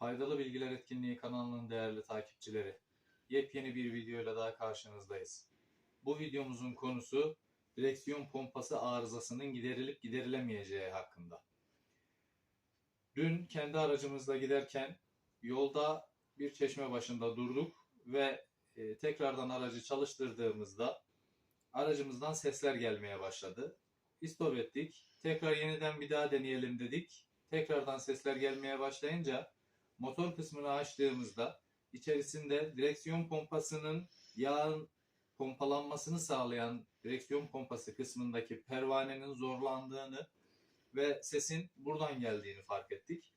Faydalı Bilgiler Etkinliği kanalının değerli takipçileri, yepyeni bir videoyla daha karşınızdayız. Bu videomuzun konusu direksiyon pompası arızasının giderilip giderilemeyeceği hakkında. Dün kendi aracımızla giderken yolda bir çeşme başında durduk ve e, tekrardan aracı çalıştırdığımızda aracımızdan sesler gelmeye başladı. İstop ettik. Tekrar yeniden bir daha deneyelim dedik. Tekrardan sesler gelmeye başlayınca motor kısmını açtığımızda içerisinde direksiyon pompasının yağın pompalanmasını sağlayan direksiyon pompası kısmındaki pervanenin zorlandığını ve sesin buradan geldiğini fark ettik.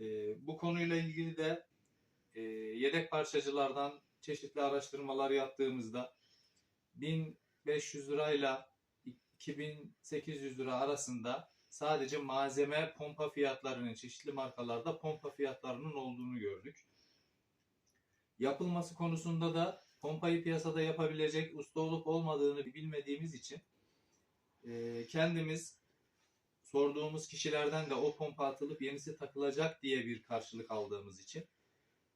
Ee, bu konuyla ilgili de e, yedek parçacılardan çeşitli araştırmalar yaptığımızda 1500 lirayla 2800 lira arasında sadece malzeme pompa fiyatlarının çeşitli markalarda pompa fiyatlarının olduğunu gördük. Yapılması konusunda da pompayı piyasada yapabilecek usta olup olmadığını bilmediğimiz için e, kendimiz sorduğumuz kişilerden de o pompa atılıp yenisi takılacak diye bir karşılık aldığımız için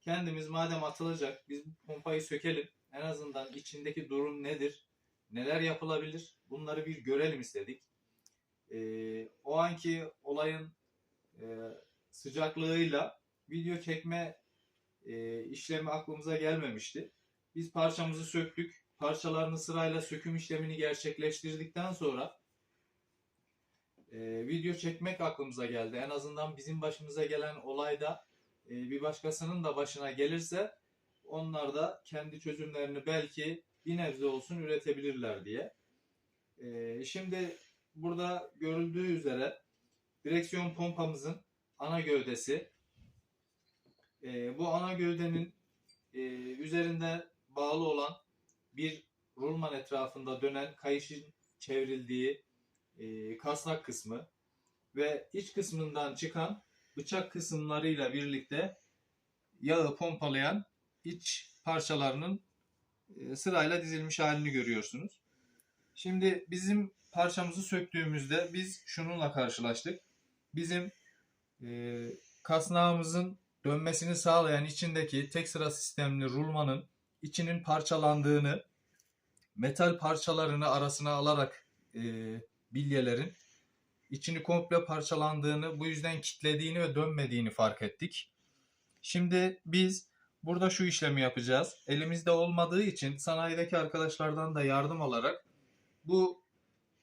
kendimiz madem atılacak biz bu pompayı sökelim en azından içindeki durum nedir neler yapılabilir bunları bir görelim istedik. Ee, o anki olayın e, sıcaklığıyla video çekme e, işlemi aklımıza gelmemişti. Biz parçamızı söktük. Parçalarını sırayla söküm işlemini gerçekleştirdikten sonra e, video çekmek aklımıza geldi. En azından bizim başımıza gelen olayda e, bir başkasının da başına gelirse onlar da kendi çözümlerini belki bir nebze olsun üretebilirler diye. E, şimdi burada görüldüğü üzere direksiyon pompamızın ana gövdesi. E, bu ana gövdenin e, üzerinde bağlı olan bir rulman etrafında dönen kayışın çevrildiği e, kasnak kısmı ve iç kısmından çıkan bıçak kısımlarıyla birlikte yağı pompalayan iç parçalarının e, sırayla dizilmiş halini görüyorsunuz. Şimdi bizim parçamızı söktüğümüzde biz şununla karşılaştık. Bizim e, kasnağımızın dönmesini sağlayan içindeki tek sıra sistemli rulmanın içinin parçalandığını, metal parçalarını arasına alarak e, bilyelerin içini komple parçalandığını, bu yüzden kitlediğini ve dönmediğini fark ettik. Şimdi biz burada şu işlemi yapacağız. Elimizde olmadığı için sanayideki arkadaşlardan da yardım alarak bu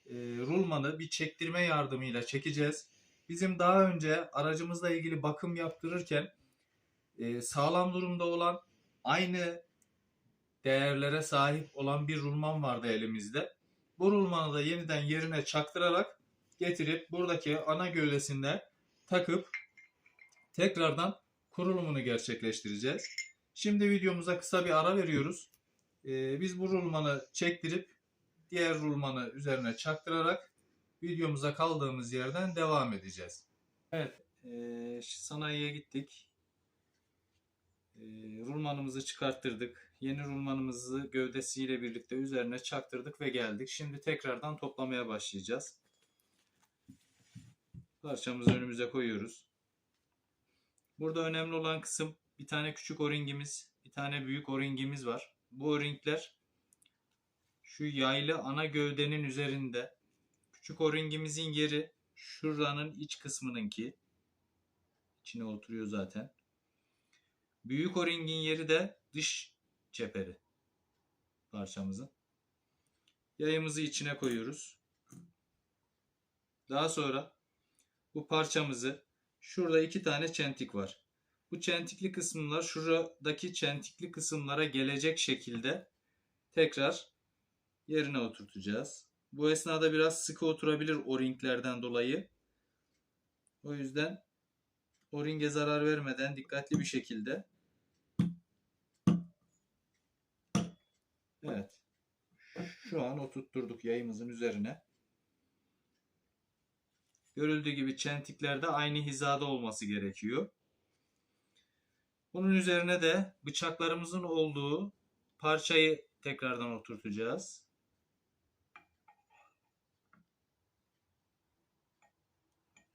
e, rulmanı bir çektirme yardımıyla çekeceğiz. Bizim daha önce aracımızla ilgili bakım yaptırırken e, sağlam durumda olan aynı değerlere sahip olan bir rulman vardı elimizde. Bu rulmanı da yeniden yerine çaktırarak getirip buradaki ana gövdesinde takıp tekrardan kurulumunu gerçekleştireceğiz. Şimdi videomuza kısa bir ara veriyoruz. Ee, biz bu rulmanı çektirip diğer rulmanı üzerine çaktırarak videomuza kaldığımız yerden devam edeceğiz. Evet, e, sanayiye gittik. E, rulmanımızı çıkarttırdık. Yeni rulmanımızı gövdesiyle birlikte üzerine çaktırdık ve geldik. Şimdi tekrardan toplamaya başlayacağız. Parçamızı önümüze koyuyoruz. Burada önemli olan kısım bir tane küçük o-ringimiz, bir tane büyük o-ringimiz var. Bu o-ringler şu yaylı ana gövdenin üzerinde. Küçük o-ringimizin yeri şuranın iç kısmınınki. İçine oturuyor zaten. Büyük o-ringin yeri de dış çeperi parçamızın. Yayımızı içine koyuyoruz. Daha sonra bu parçamızı şurada iki tane çentik var. Bu çentikli kısımlar şuradaki çentikli kısımlara gelecek şekilde tekrar yerine oturtacağız. Bu esnada biraz sıkı oturabilir o-ringlerden dolayı. O yüzden o-ringe zarar vermeden dikkatli bir şekilde Evet. Şu an oturtturduk yayımızın üzerine. Görüldüğü gibi çentikler de aynı hizada olması gerekiyor. Bunun üzerine de bıçaklarımızın olduğu parçayı tekrardan oturtacağız.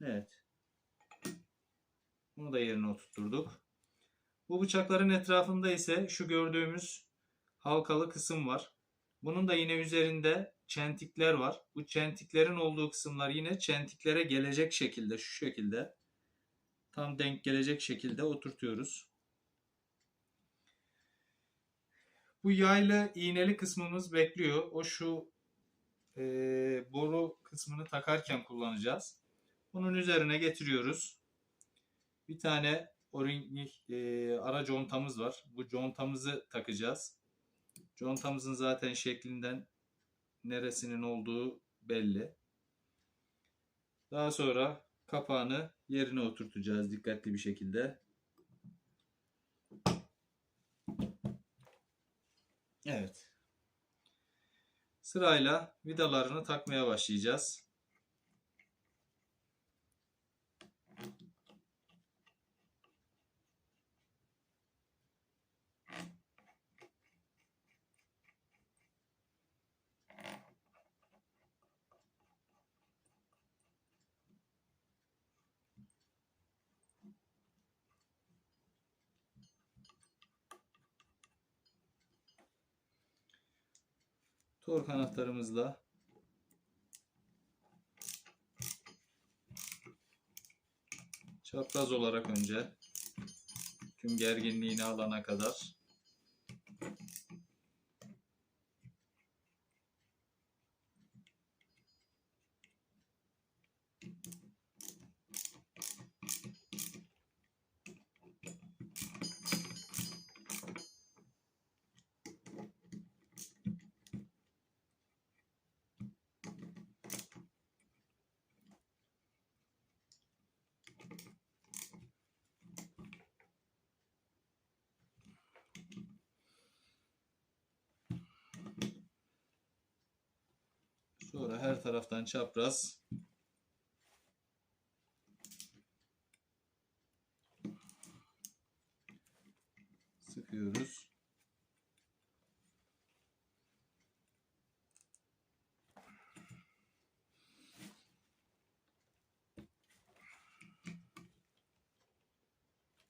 Evet. Bunu da yerine oturtturduk. Bu bıçakların etrafında ise şu gördüğümüz halkalı kısım var. Bunun da yine üzerinde çentikler var. Bu çentiklerin olduğu kısımlar yine çentiklere gelecek şekilde şu şekilde tam denk gelecek şekilde oturtuyoruz. Bu yaylı iğneli kısmımız bekliyor. O şu eee, boru kısmını takarken kullanacağız. Bunun üzerine getiriyoruz. Bir tane o-ring eee, ara contamız var. Bu contamızı takacağız. Contamızın zaten şeklinden neresinin olduğu belli. Daha sonra kapağını yerine oturtacağız dikkatli bir şekilde. Evet. Sırayla vidalarını takmaya başlayacağız. Tork anahtarımızla çapraz olarak önce tüm gerginliğini alana kadar sonra her taraftan çapraz sıkıyoruz.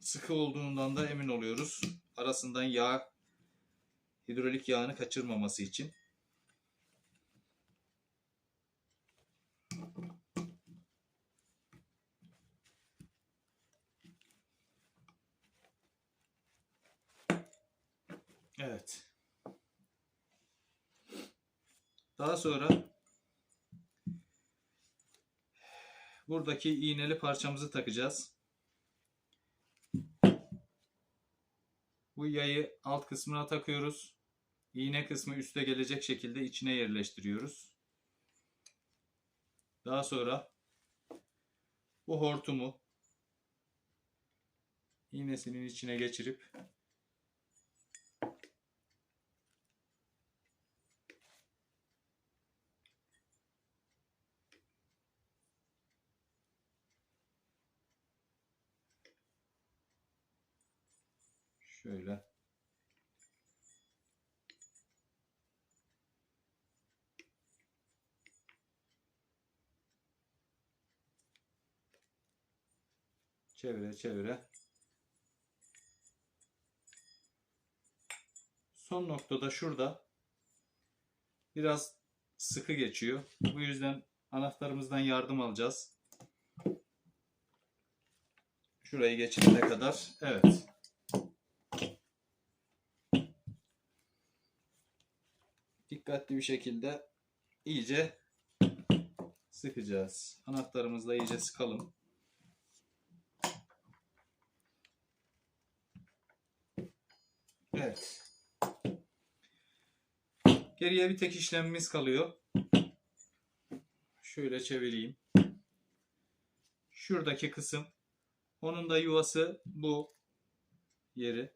Sıkı olduğundan da emin oluyoruz. Arasından yağ, hidrolik yağını kaçırmaması için. Evet. Daha sonra buradaki iğneli parçamızı takacağız. Bu yayı alt kısmına takıyoruz. İğne kısmı üste gelecek şekilde içine yerleştiriyoruz. Daha sonra bu hortumu iğnesinin içine geçirip Şöyle. Çevire çevire. Son noktada şurada biraz sıkı geçiyor. Bu yüzden anahtarımızdan yardım alacağız. Şurayı geçirene kadar. Evet. dikkatli bir şekilde iyice sıkacağız. Anahtarımızla iyice sıkalım. Evet. Geriye bir tek işlemimiz kalıyor. Şöyle çevireyim. Şuradaki kısım. Onun da yuvası bu yeri.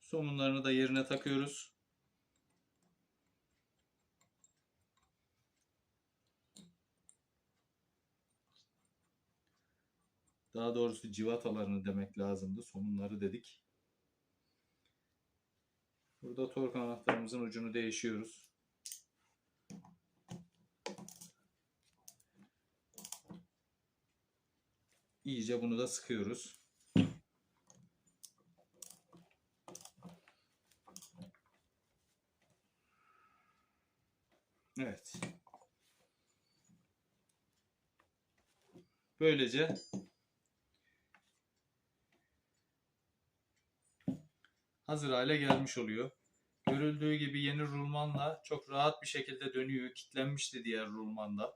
Somunlarını da yerine takıyoruz. Daha doğrusu civatalarını demek lazımdı. Somunları dedik. Burada tork anahtarımızın ucunu değişiyoruz. İyice bunu da sıkıyoruz. Evet. Böylece hazır hale gelmiş oluyor. Görüldüğü gibi yeni rulmanla çok rahat bir şekilde dönüyor. Kitlenmişti diğer rulmanda.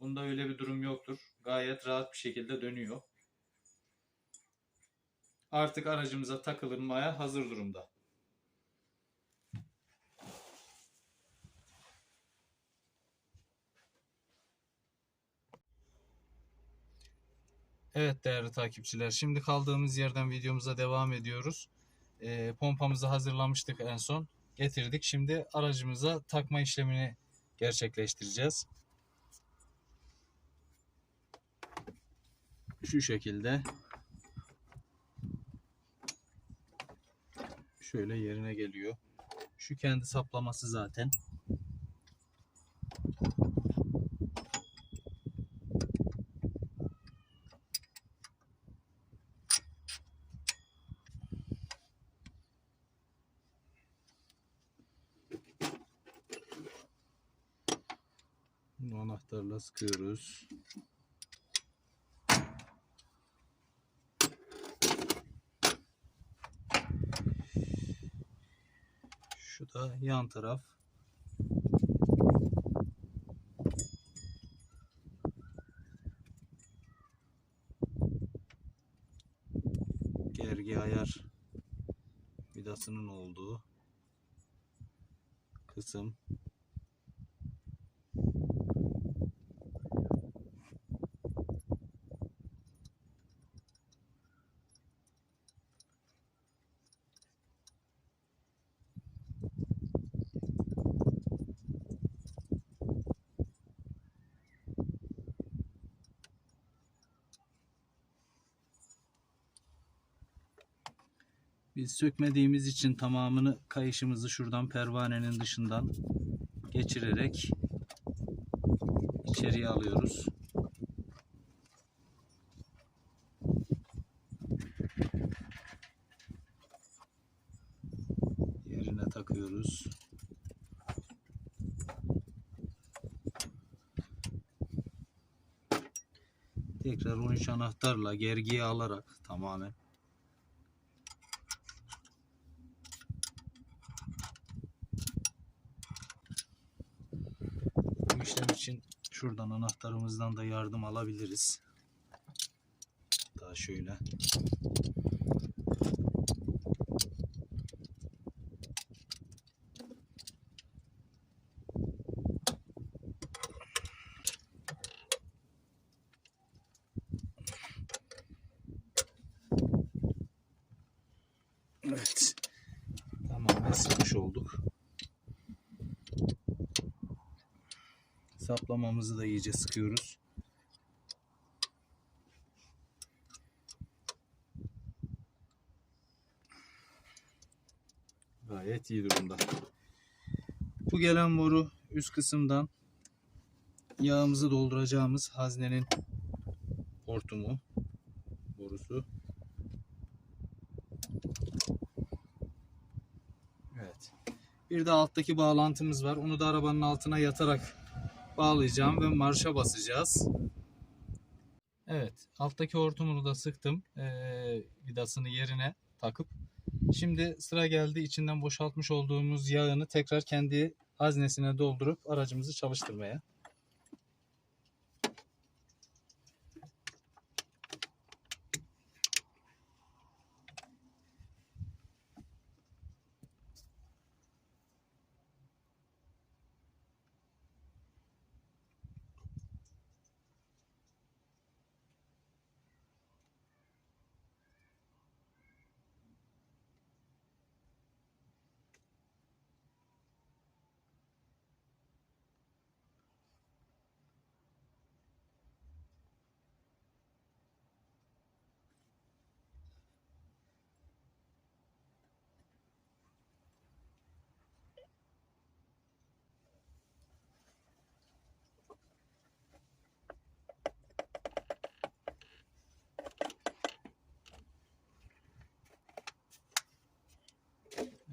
Bunda öyle bir durum yoktur. Gayet rahat bir şekilde dönüyor. Artık aracımıza takılmaya hazır durumda. Evet değerli takipçiler, şimdi kaldığımız yerden videomuza devam ediyoruz. Ee, pompamızı hazırlamıştık en son. Getirdik. Şimdi aracımıza takma işlemini gerçekleştireceğiz. Şu şekilde. Şöyle yerine geliyor. Şu kendi saplaması zaten. Bunu anahtarla sıkıyoruz. Şu da yan taraf. Gergi ayar vidasının olduğu kısım. Biz sökmediğimiz için tamamını kayışımızı şuradan pervanenin dışından geçirerek içeriye alıyoruz. Yerine takıyoruz. Tekrar 13 anahtarla gergiye alarak tamamen Bu işlem için şuradan anahtarımızdan da yardım alabiliriz. Daha şöyle. Evet. Tamamen sıkmış olduk. Saplamamızı da iyice sıkıyoruz. Gayet iyi durumda. Bu gelen boru üst kısımdan yağımızı dolduracağımız haznenin hortumu borusu. Evet. Bir de alttaki bağlantımız var. Onu da arabanın altına yatarak bağlayacağım ve marşa basacağız. Evet, alttaki hortumunu da sıktım. Ee, vidasını yerine takıp. Şimdi sıra geldi içinden boşaltmış olduğumuz yağını tekrar kendi haznesine doldurup aracımızı çalıştırmaya.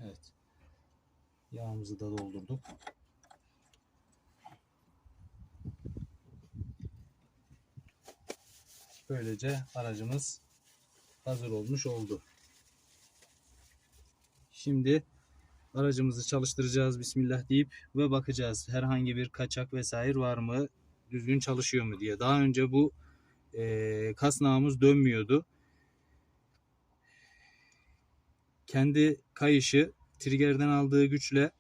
Evet. Yağımızı da doldurduk. Böylece aracımız hazır olmuş oldu. Şimdi aracımızı çalıştıracağız bismillah deyip ve bakacağız herhangi bir kaçak vesaire var mı düzgün çalışıyor mu diye. Daha önce bu e, kasnağımız dönmüyordu. Kendi kayışı triggerden aldığı güçle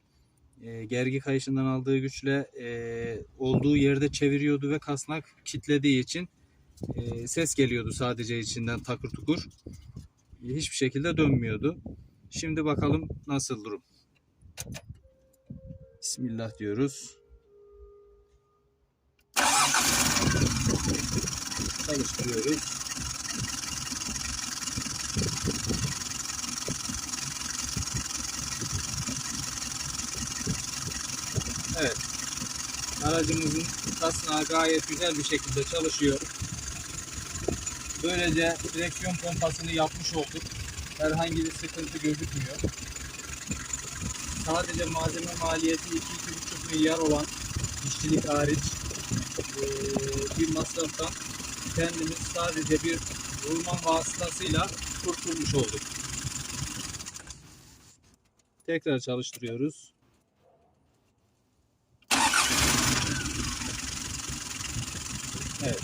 e, gergi kayışından aldığı güçle e, olduğu yerde çeviriyordu ve kasnak kitlediği için e, ses geliyordu sadece içinden takır tukur. E, hiçbir şekilde dönmüyordu. Şimdi bakalım nasıl durum. Bismillah diyoruz. Çalıştırıyoruz. Evet. Aracımızın kasnağı gayet güzel bir şekilde çalışıyor. Böylece direksiyon pompasını yapmış olduk. Herhangi bir sıkıntı gözükmüyor. Sadece malzeme maliyeti 2-2,5 milyar olan işçilik hariç bir masraftan kendimiz sadece bir rulman vasıtasıyla kurtulmuş olduk. Tekrar çalıştırıyoruz. Evet.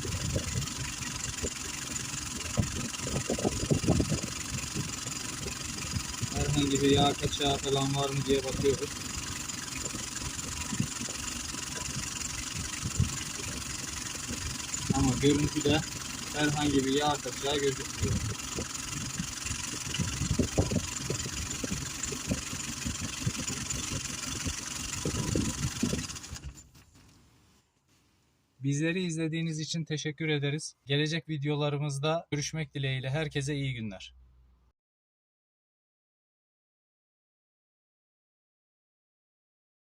Kaçağı falan var mı diye bakıyoruz. Ama görüntüde herhangi bir yağ kaçağı gözükmüyor. Bizleri izlediğiniz için teşekkür ederiz. Gelecek videolarımızda görüşmek dileğiyle herkese iyi günler.